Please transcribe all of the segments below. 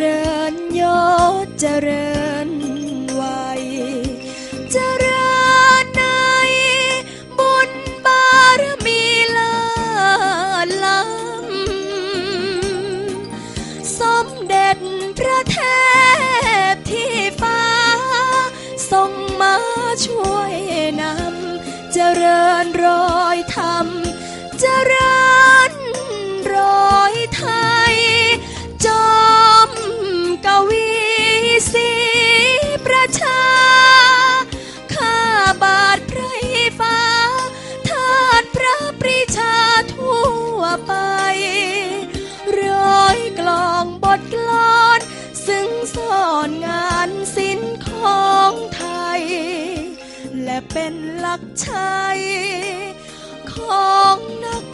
ริญยศเจริญวัยเจริญในบุญบารมีลิศล้ำสมเด็จพระเทพที่ฟ้าทรงมาช่วยนำเจริญรอยธรรม เป็นหลักชัยของนัก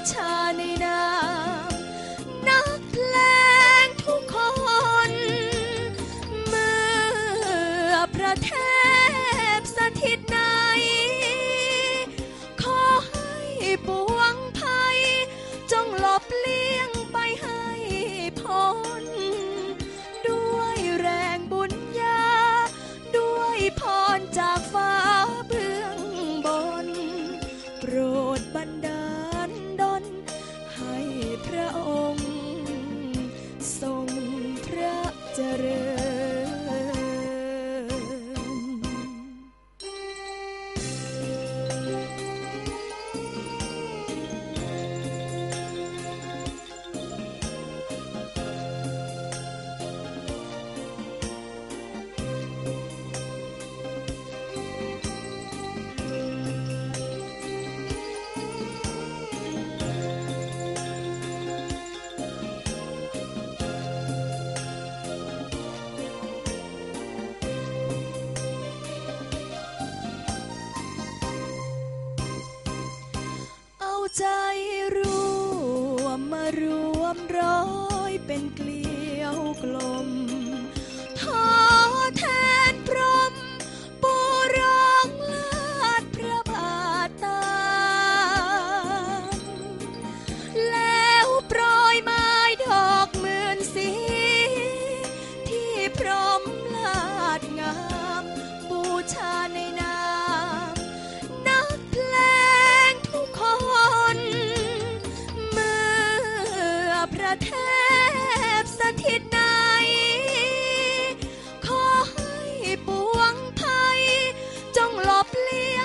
বোঝা เป็นเกลียวกลมทอแทนพรมปูรองลาดพระบาทตางแล้วโปรยไม้ดอกหมื่นสี ที่พรมลาดงาม บูชาในนามนักเพลงทุกคน เมื่อพระเท Please.